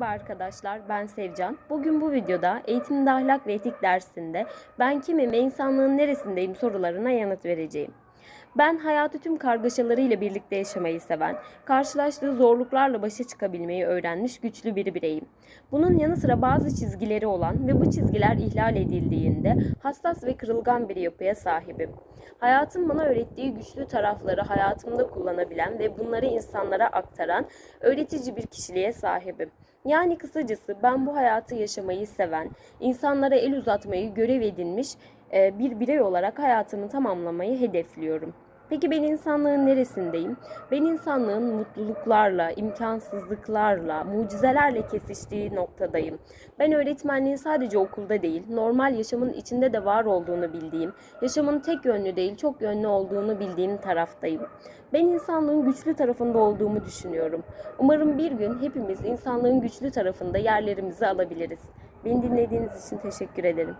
Merhaba arkadaşlar, ben Sevcan. Bugün bu videoda Eğitimde Ahlak ve Etik dersinde ben kimim ve insanlığın neresindeyim sorularına yanıt vereceğim. Ben hayatı tüm kargaşalarıyla birlikte yaşamayı seven, karşılaştığı zorluklarla başa çıkabilmeyi öğrenmiş güçlü bir bireyim. Bunun yanı sıra bazı çizgileri olan ve bu çizgiler ihlal edildiğinde hassas ve kırılgan bir yapıya sahibim. Hayatın bana öğrettiği güçlü tarafları hayatımda kullanabilen ve bunları insanlara aktaran öğretici bir kişiliğe sahibim. Yani kısacası ben bu hayatı yaşamayı seven, insanlara el uzatmayı görev edinmiş e, bir birey olarak hayatımı tamamlamayı hedefliyorum. Peki ben insanlığın neresindeyim? Ben insanlığın mutluluklarla, imkansızlıklarla, mucizelerle kesiştiği noktadayım. Ben öğretmenliğin sadece okulda değil, normal yaşamın içinde de var olduğunu bildiğim, yaşamın tek yönlü değil, çok yönlü olduğunu bildiğim taraftayım. Ben insanlığın güçlü tarafında olduğumu düşünüyorum. Umarım bir gün hepimiz insanlığın güçlü tarafında yerlerimizi alabiliriz. Beni dinlediğiniz için teşekkür ederim.